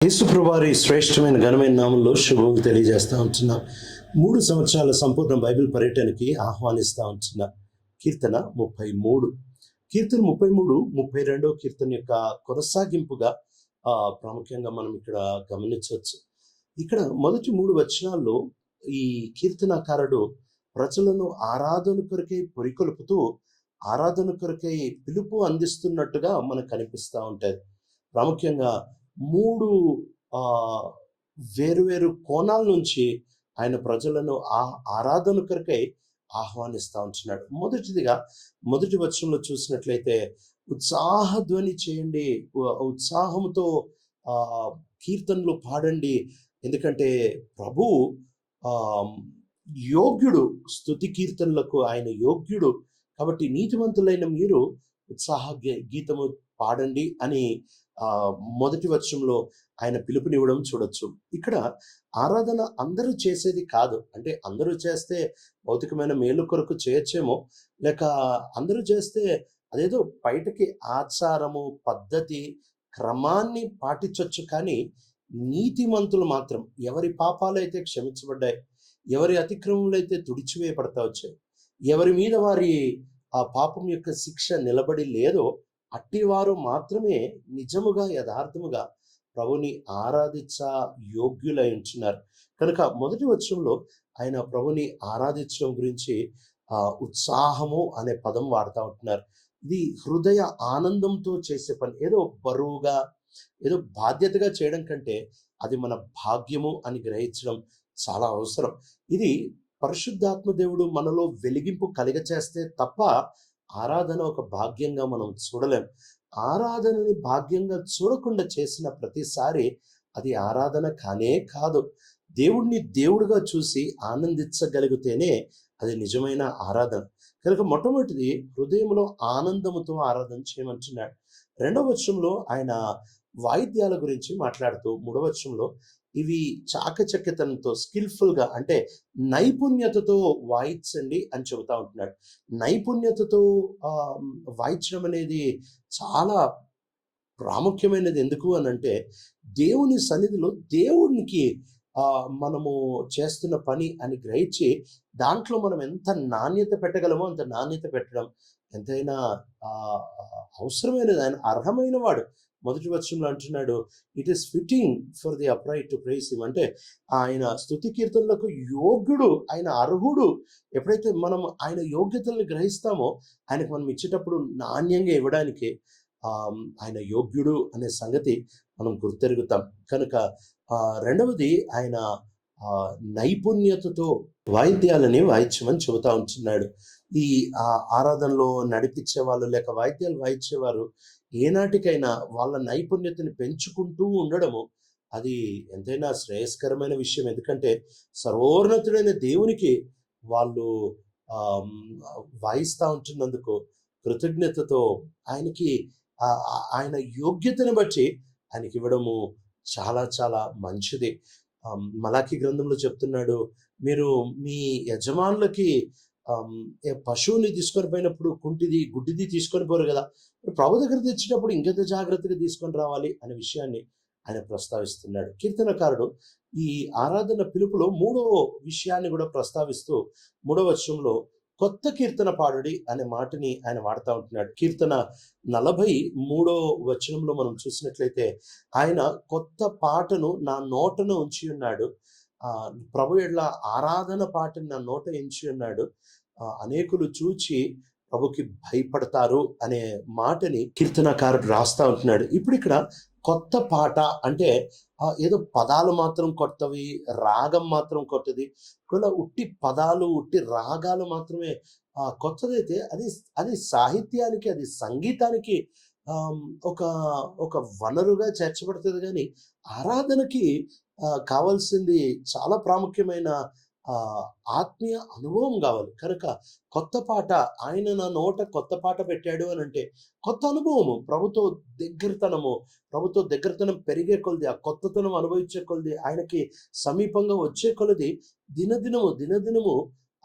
యేసుప్రభారి శ్రేష్టమైన ఘనమైన నామంలో శుభం తెలియజేస్తూ ఉంటున్నా. మూడు సంవత్సరాల సంపూర్ణ బైబిల్ పర్యటనకి ఆహ్వానిస్తూ ఉంటున్నా. కీర్తన ముప్పై మూడు కీర్తన ముప్పై మూడు ముప్పై రెండో కీర్తన యొక్క కొనసాగింపుగా ప్రాముఖ్యంగా మనం ఇక్కడ గమనించవచ్చు. ఇక్కడ మొదటి మూడు వచనాల్లో ఈ కీర్తనకారుడు ప్రజలను ఆరాధన కొరకై పొరికొలుపుతూ ఆరాధన కొరకై పిలుపు అందిస్తున్నట్టుగా మనకు కనిపిస్తూ ఉంటుంది ప్రాముఖ్యంగా మూడు ఆ, వేరువేరు కోణాల నుంచి ఆయన ప్రజలను ఆ ఆరాధన కొరకై ఆహ్వానిస్తూ ఉంటున్నాడు. మొదటిదిగా మొదటి వచనంలో చూసినట్లయితే ఉత్సాహధ్వని చేయండి ఉత్సాహంతో ఆ కీర్తనలు పాడండి. ఎందుకంటే ప్రభు ఆ యోగ్యుడు స్తుతి కీర్తనలకు ఆయన యోగ్యుడు. కాబట్టి నీతివంతులైన మీరు ఉత్సాహ గీ- గీతము పాడండి అని మొదటి వర్షంలో ఆయన పిలుపునివ్వడం చూడొచ్చు. ఇక్కడ ఆరాధన అందరూ చేసేది కాదు. అంటే అందరూ చేస్తే భౌతికమైన మేలు కొరకు చేయొచ్చేమో లేక అందరూ చేస్తే అదేదో బయటకి ఆచారము పద్ధతి క్రమాన్ని పాటించవచ్చు కానీ నీతిమంతులు మాత్రం ఎవరి పాపాలు అయితే క్షమించబడ్డాయి ఎవరి అతిక్రమములు అయితే తుడిచివేయబడతా వచ్చాయి ఎవరి మీద వారి ఆ పాపం యొక్క శిక్ష నిలబడి లేదో అట్టివారు మాత్రమే నిజముగా యథార్థముగా ప్రభుని ఆరాధించ యోగ్యులై ఉంటున్నారు కనుక మొదటి వచనంలో ఆయన ప్రభుని ఆరాధించడం గురించి ఆ ఉత్సాహము అనే పదం వాడుతూ ఉంటున్నారు. ఇది హృదయ ఆనందంతో చేసే పని. ఏదో బరువుగా ఏదో బాధ్యతగా చేయడం కంటే అది మన భాగ్యము అని గ్రహించడం చాలా అవసరం. ఇది పరిశుద్ధాత్మ దేవుడు మనలో వెలిగింపు కలిగచేస్తే తప్ప ఆరాధన ఒక భాగ్యంగా మనం చూడలేం. ఆరాధనని భాగ్యంగా చూడకుండా చేసిన ప్రతిసారి అది ఆరాధన కానే కాదు. దేవుణ్ణి దేవుడిగా చూసి ఆనందించగలిగితేనే అది నిజమైన ఆరాధన. కనుక మొట్టమొదటిది హృదయంలో ఆనందముతో ఆరాధన చేయమంటున్నాడు. రెండవ వచనంలో ఆయన వాయిద్యాల గురించి మాట్లాడుతూ మూడవ వచనంలో ఇవి చాకచక్యతనంతో స్కిల్ఫుల్గా అంటే నైపుణ్యతతో వాయించండి అని చెబుతా ఉంటున్నాడు. నైపుణ్యతతో వాయించడం అనేది చాలా ప్రాముఖ్యమైనది ఎందుకు అని అంటే దేవుని సన్నిధిలో దేవునికి ఆ, మనము చేస్తున్న పని అని గ్రహించి దాంట్లో మనం ఎంత నాణ్యత పెట్టగలమో అంత నాణ్యత పెట్టడం ఎంతైనా ఆ, అవసరమైనది. ఆయన అర్హమైన వాడు. మొదటి వచనంలో అంటున్నాడు it is fitting for the upright to praise him అంటే ఆయన స్థుతి కీర్తనలకు యోగ్యుడు ఆయన అర్హుడు. ఎప్పుడైతే మనం ఆయన యోగ్యతల్ని గ్రహిస్తామో ఆయనకు మనం ఇచ్చేటప్పుడు నాణ్యంగా ఇవ్వడానికి ఆయన యోగ్యుడు అనే సంగతి మనం గుర్తెరుగుతాం. కనుక ఆ, రెండవది ఆయన ఆ, నైపుణ్యతతో వాయిద్యాలని వాయించమని చెబుతా ఉంటున్నాడు. ఈ ఆరాధనలో నడిపించే వాళ్ళు లేక వాయిద్యాలు వాయించేవారు ఏనాటికైనా వాళ్ళ నైపుణ్యతని పెంచుకుంటూ ఉండడము అది ఎంతైనా శ్రేయస్కరమైన విషయం. ఎందుకంటే సర్వోన్నతుడైన దేవునికి వాళ్ళు వాయిస్తూ ఉంటున్నందుకు కృతజ్ఞతతో ఆయనకి ఆయన యోగ్యతను బట్టి ఆయనకి ఇవ్వడము చాలా చాలా మంచిది. మలాఖీ గ్రంథంలో చెప్తున్నాడు మీరు మీ యజమానులకి పశువుని తీసుకొని పోయినప్పుడు కుంటిది గుడ్డిది తీసుకొని పోరు కదా. ప్రభు దగ్గర తెచ్చేటప్పుడు ఇంకెంత జాగ్రత్తగా తీసుకొని రావాలి అనే విషయాన్ని ఆయన ప్రస్తావిస్తున్నాడు. కీర్తనకారుడు ఈ ఆరాధన పిలుపులో మూడో విషయాన్ని కూడా ప్రస్తావిస్తూ మూడో వర్షంలో కొత్త కీర్తన పాడుడి అనే మాటని ఆయన వాడుతూ ఉంటున్నాడు. కీర్తన నలభై మూడో వచనంలో మనం చూసినట్లయితే ఆయన కొత్త పాటను నా నోటను ఉంచి ఉన్నాడు. ప్రభు ఎడ్ల ఆరాధన పాటని నా నోట ఎంచి ఉన్నాడు. అనేకులు చూచి ప్రభుకి భయపడతారు అనే మాటని కీర్తనకారుడు రాస్తా ఉంటున్నాడు. ఇప్పుడు ఇక్కడ కొత్త పాట అంటే ఆ, ఏదో పదాలు మాత్రం కొత్తవి రాగం మాత్రం కొత్తది ఒకవేళ ఉట్టి పదాలు ఉట్టి రాగాలు మాత్రమే ఆ, కొత్తదైతే అది అది సాహిత్యానికి అది సంగీతానికి ఒక ఒక వనరుగా చేర్చబడుతుంది. కానీ ఆరాధనకి కావాల్సింది చాలా ప్రాముఖ్యమైన ఆత్మీయ అనుభవం కావాలి. కనుక కొత్త పాట ఆయన నా నోట కొత్త పాట పెట్టాడు అని అంటే కొత్త అనుభవము. ప్రభుత్వ దగ్గరతనము ప్రభుత్వ దగ్గరతనం పెరిగే కొలది ఆ కొత్తతనం అనుభవించే కొలది ఆయనకి సమీపంగా వచ్చే కొలది దినదినము దినదినము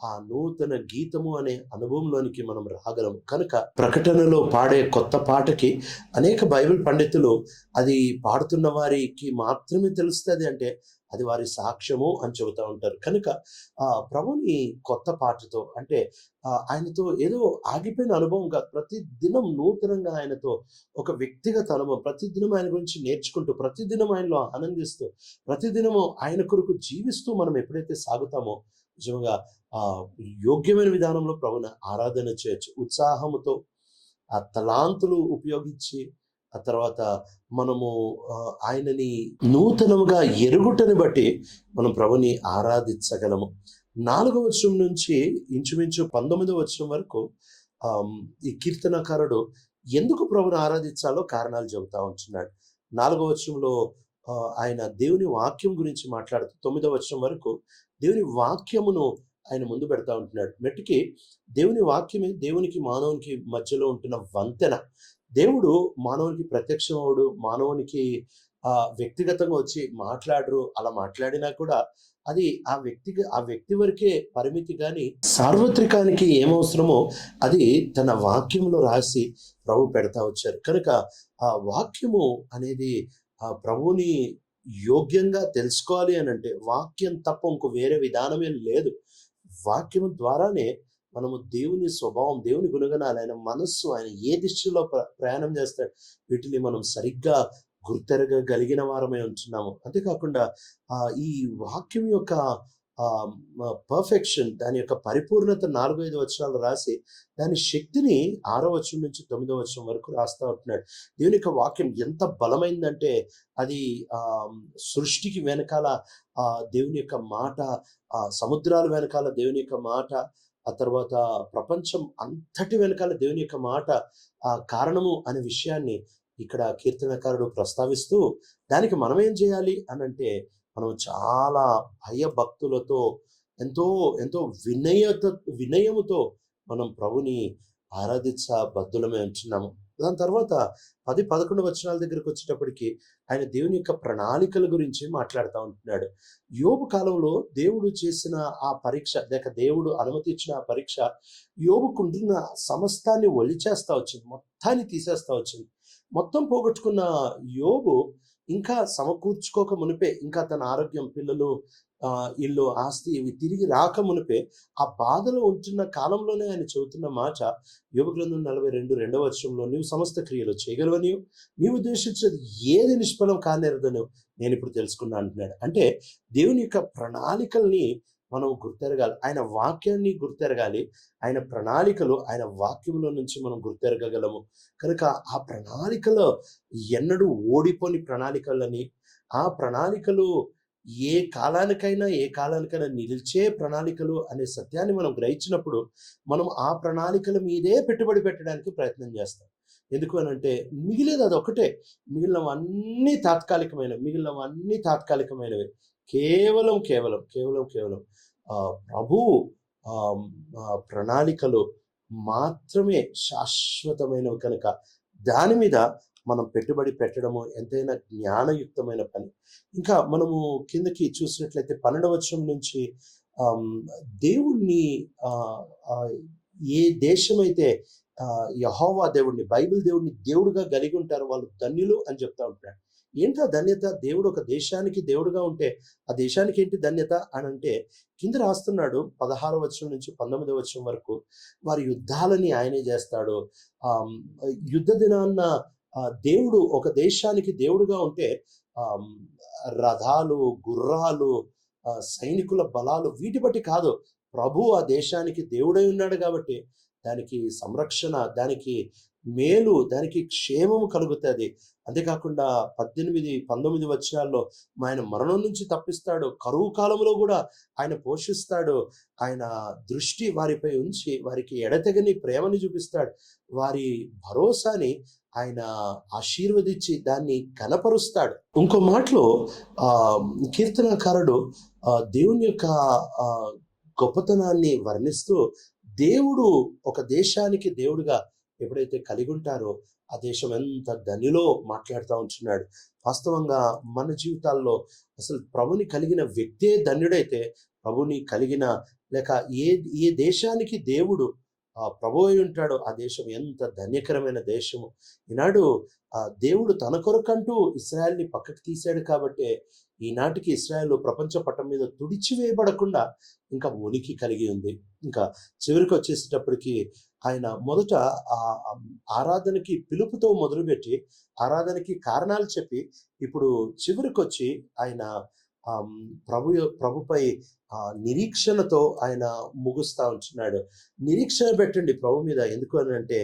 ఆ నూతన గీతము అనే అనుభవంలోనికి మనం రాగలము. కనుక ప్రకటనలో పాడే కొత్త పాటకి అనేక బైబిల్ పండితులు అది పాడుతున్న వారికి మాత్రమే తెలుస్తుంది అంటే అది వారి సాక్ష్యము అని చెబుతూ ఉంటారు. కనుక ఆ ప్రభుని కొత్త పాటతో అంటే ఆయనతో ఏదో ఆగిపోయిన అనుభవం కాదు. ప్రతి దినం నూతనంగా ఆయనతో ఒక వ్యక్తిగత అనుభవం ప్రతిదినం ఆయన గురించి నేర్చుకుంటూ ప్రతిదినం ఆయనలో ఆనందిస్తూ ప్రతిదినము ఆయన కొరకు జీవిస్తూ మనం ఎప్పుడైతే సాగుతామో నిజంగా ఆ యోగ్యమైన విధానంలో ప్రభుని ఆరాధన చేయొచ్చు. ఉత్సాహముతో ఆ తలాంతులు ఉపయోగించి ఆ తర్వాత మనము ఆయనని నూతనముగా ఎరుగుటని బట్టి మనం ప్రభుని ఆరాధించగలము. నాలుగవ వచనం నుంచి ఇంచుమించు పంతొమ్మిదవ వచనం వరకు ఈ కీర్తనకారుడు ఎందుకు ప్రభుని ఆరాధించాలో కారణాలు చెబుతా ఉంటున్నాడు. నాలుగవ వచనంలో ఆయన దేవుని వాక్యం గురించి మాట్లాడుతూ తొమ్మిదవ వచనం వరకు దేవుని వాక్యమును ఆయన ముందు పెడతా ఉంటున్నాడు. మెట్టుకి దేవుని వాక్యమే దేవునికి మానవునికి మధ్యలో ఉంటున్న వంతెన. దేవుడు మానవునికి ప్రత్యక్షమవుడు మానవునికి ఆ వ్యక్తిగతంగా వచ్చి మాట్లాడరు అలా మాట్లాడినా కూడా అది ఆ వ్యక్తికి ఆ వ్యక్తి వరకే పరిమితి కానీ సార్వత్రికానికి ఏమవసరమో అది తన వాక్యంలో రాసి ప్రభు పెడతా వచ్చారు. కనుక ఆ వాక్యము అనేది ఆ ప్రభువుని యోగ్యంగా తెలుసుకోవాలి అని అంటే వాక్యం తప్ప ఇంకో వేరే విధానమే లేదు. వాక్యం ద్వారానే మనము దేవుని స్వభావం దేవుని గుణగణాలు ఆయన మనస్సు ఆయన ఏ దిశలో ప్ర- ప్రయాణం చేస్తాడు వీటిని మనం సరిగ్గా గుర్తెరగగలిగిన వారమై ఉంటున్నాము. అంతేకాకుండా ఈ వాక్యం యొక్క పర్ఫెక్షన్ దాని యొక్క పరిపూర్ణత నాలుగు ఐదు వచనాలు రాసి దాని శక్తిని ఆరో వచనం నుంచి తొమ్మిదో వచనం వరకు రాస్తా ఉంటున్నాడు. దేవుని యొక్క వాక్యం ఎంత బలమైందంటే అది ఆ సృష్టికి వెనకాల ఆ దేవుని యొక్క మాట సముద్రాల వెనకాల దేవుని యొక్క మాట ఆ తర్వాత ప్రపంచం అంతటి వెనకాల దేవుని యొక్క మాట ఆ కారణము అనే విషయాన్ని ఇక్కడ కీర్తనకారుడు ప్రస్తావిస్తూ దానికి మనం ఏం చేయాలి అని అంటే మనం చాలా భయభక్తులతో ఎంతో ఎంతో వినయత వినయముతో మనం ప్రభుని ఆరాధించ బద్దులమే ఉంటున్నాము. దాని తర్వాత పది పదకొండు వచనాల దగ్గరికి వచ్చేటప్పటికి ఆయన దేవుని యొక్క ప్రణాళికల గురించి మాట్లాడుతూ ఉంటున్నాడు. యోబు కాలంలో దేవుడు చేసిన ఆ పరీక్ష లేక దేవుడు అనుమతి ఇచ్చిన ఆ పరీక్ష యోబుకుంటున్న సమస్తాన్ని ఒలిచేస్తా వచ్చింది. మొత్తాన్ని తీసేస్తా వచ్చింది. మొత్తం పోగొట్టుకున్న యోబు ఇంకా సమకూర్చుకోక మునిపే ఇంకా తన ఆరోగ్యం పిల్లలు ఇల్లు ఆస్తి ఇవి తిరిగి రాక మునిపే ఆ బాధలో ఉంటున్న కాలంలోనే ఆయన చెబుతున్న మాట యోగ గ్రంథం నలభై రెండు రెండవ వర్షంలో నీవు సమస్త క్రియలు చేయగలవని నీవు నీవు ఉద్దేశించేది ఏది నిష్ఫలం కానేరదను నేను ఇప్పుడు తెలుసుకున్నా అంటున్నాడు. అంటే దేవుని యొక్క ప్రణాళికల్ని మనం గుర్తెరగాలి. ఆయన వాక్యాన్ని గుర్తెరగాలి. ఆయన ప్రణాళికలు ఆయన వాక్యంలో నుంచి మనం గుర్తెరగగలము. కనుక ఆ ప్రణాళికలో ఎన్నడూ ఓడిపోని ప్రణాళికలని ఆ ప్రణాళికలు ఏ కాలానికైనా ఏ కాలానికైనా నిలిచే ప్రణాళికలు అనే సత్యాన్ని మనం గ్రహించినప్పుడు మనం ఆ ప్రణాళికల మీదే పెట్టుబడి పెట్టడానికి ప్రయత్నం చేస్తాం. ఎందుకు అని అంటే మిగిలేదు అది ఒకటే మిగిలినవన్నీ తాత్కాలికమైనవి. మిగిలినవన్నీ తాత్కాలికమైనవి. కేవలం కేవలం కేవలం కేవలం ఆ, ప్రభువు ఆ, ప్రణాళికలు మాత్రమే శాశ్వతమైనవి కనుక దాని మీద మనం పెట్టుబడి పెట్టడము ఎంతైనా జ్ఞానయుక్తమైన పని. ఇంకా మనము కిందకి చూసినట్లయితే పన్నెండవచనం నుంచి దేవుణ్ణి ఆ, ఏ దేశమైతే యహోవా దేవుడిని బైబిల్ దేవుడిని దేవుడిగా కలిగి ఉంటారో వాళ్ళు ధన్యులు అని చెప్తా ఉంటాడు ఏంటా ధన్యత? దేవుడు ఒక దేశానికి దేవుడుగా ఉంటే ఆ దేశానికి ఏంటి ధన్యత అని అంటే కింద రాస్తున్నాడు పదహారు వచ్చం నుంచి పంతొమ్మిదవ వచ్చం వరకు వారి యుద్ధాలని ఆయనే చేస్తాడు. ఆ యుద్ధ దినాన్న ఆ, దేవుడు ఒక దేశానికి దేవుడుగా ఉంటే ఆ రథాలు గుర్రాలు సైనికుల బలాలు వీటి బట్టి కాదు. ప్రభు ఆ దేశానికి దేవుడై ఉన్నాడు కాబట్టి దానికి సంరక్షణ దానికి మేలు దానికి క్షేమము కలుగుతుంది. అంతేకాకుండా పద్దెనిమిది పంతొమ్మిది వచనాల్లో ఆయన మరణం నుంచి తప్పిస్తాడు. కరువు కాలంలో కూడా ఆయన పోషిస్తాడు. ఆయన దృష్టి వారిపై ఉంచి వారికి ఎడతెగని ప్రేమని చూపిస్తాడు. వారి భరోసాని ఆయన ఆశీర్వదించి దాన్ని కనపరుస్తాడు. ఇంకో మాటలో ఆ కీర్తనకారుడు ఆ, దేవుని యొక్క గొప్పతనాన్ని వర్ణిస్తూ దేవుడు ఒక దేశానికి దేవుడుగా ఎప్పుడైతే కలిగి ఉంటారో ఆ దేశం ఎంత ధనిలో మాట్లాడుతూ ఉంటున్నాడు. వాస్తవంగా మన జీవితాల్లో అసలు ప్రభుని కలిగిన వ్యక్తే ధన్యుడైతే ప్రభుని కలిగిన లేక ఏ ఏ దేశానికి దేవుడు ప్రభు అయి ఉంటాడు. ఆ దేశం ఎంత ధన్యకరమైన దేశము. ఈనాడు ఆ దేవుడు తన కొరకంటూ ఇస్రాయల్ని పక్కకు తీశాడు కాబట్టి ఈనాటికి ఇస్రాయల్ ప్రపంచ పట్టం మీద తుడిచివేయబడకుండా ఇంకా ఉనికి కలిగి ఉంది. ఇంకా చివరికి వచ్చేసేటప్పటికి ఆయన మొదట ఆ ఆరాధనకి పిలుపుతో మొదలుపెట్టి ఆరాధనకి కారణాలు చెప్పి ఇప్పుడు చివరికి వచ్చి ఆయన ప్రభు ప్రభుపై ఆ, నిరీక్షణతో ఆయన ముగుస్తూ ఉంటున్నాడు నిరీక్షణ పెట్టండి ప్రభు మీద. ఎందుకు అని అంటే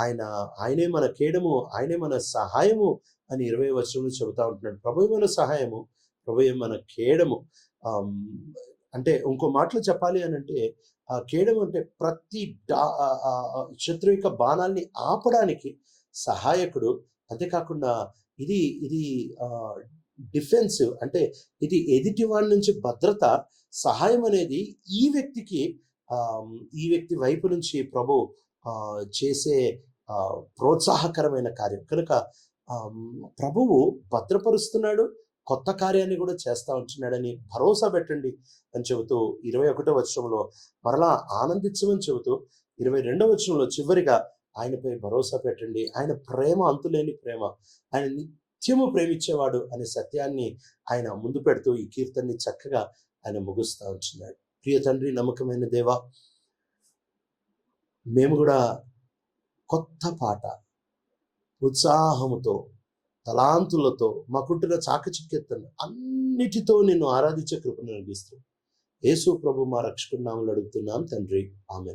ఆయన ఆయనే మన కేడము ఆయనే మన సహాయము అని ఇరవై వచనంలో చెబుతా ఉంటున్నాడు. ప్రభు మన సహాయము? ప్రభు మన కేడము? అంటే ఇంకో మాటలు చెప్పాలి అని అంటే ఆ కేడము అంటే ప్రతి డా శత్రు యొక్క బాణాల్ని ఆపడానికి సహాయకుడు. అంతేకాకుండా ఇది ఇది డిఫెన్సివ్ అంటే ఇది ఎదుటి వాళ్ళ నుంచి భద్రత సహాయం అనేది ఈ వ్యక్తికి ఆ, ఈ వ్యక్తి వైపు నుంచి ప్రభు ఆ, చేసే ఆ, ప్రోత్సాహకరమైన కార్యం. కనుక ఆ, ప్రభువు భద్రపరుస్తున్నాడు కొత్త కార్యాన్ని కూడా చేస్తా ఉంటున్నాడని భరోసా పెట్టండి అని చెబుతూ ఇరవై ఒకటో వచనంలో మరలా ఆనందించమని చెబుతూ ఇరవై రెండో వచనంలో చివరిగా ఆయనపై భరోసా పెట్టండి. ఆయన ప్రేమ అంతులేని ప్రేమ. ఆయన నిత్యము ప్రేమించేవాడు అనే సత్యాన్ని ఆయన ముందు పెడుతూ ఈ కీర్తనని చక్కగా ఆయన ముగుస్తూ ఉంటున్నాడు. ప్రియ తండ్రి నమ్మకమైన దేవా మేము కూడా కొత్త పాట ఉత్సాహముతో తలాంతులతో మాకుంటున్న చాకచిక్కెత్తను అన్నిటితో నిన్ను ఆరాధించే కృపను అనిపిస్తూ యేసు ప్రభు మా రక్షకున్నాములు అడుగుతున్నాం తండ్రి. ఆమె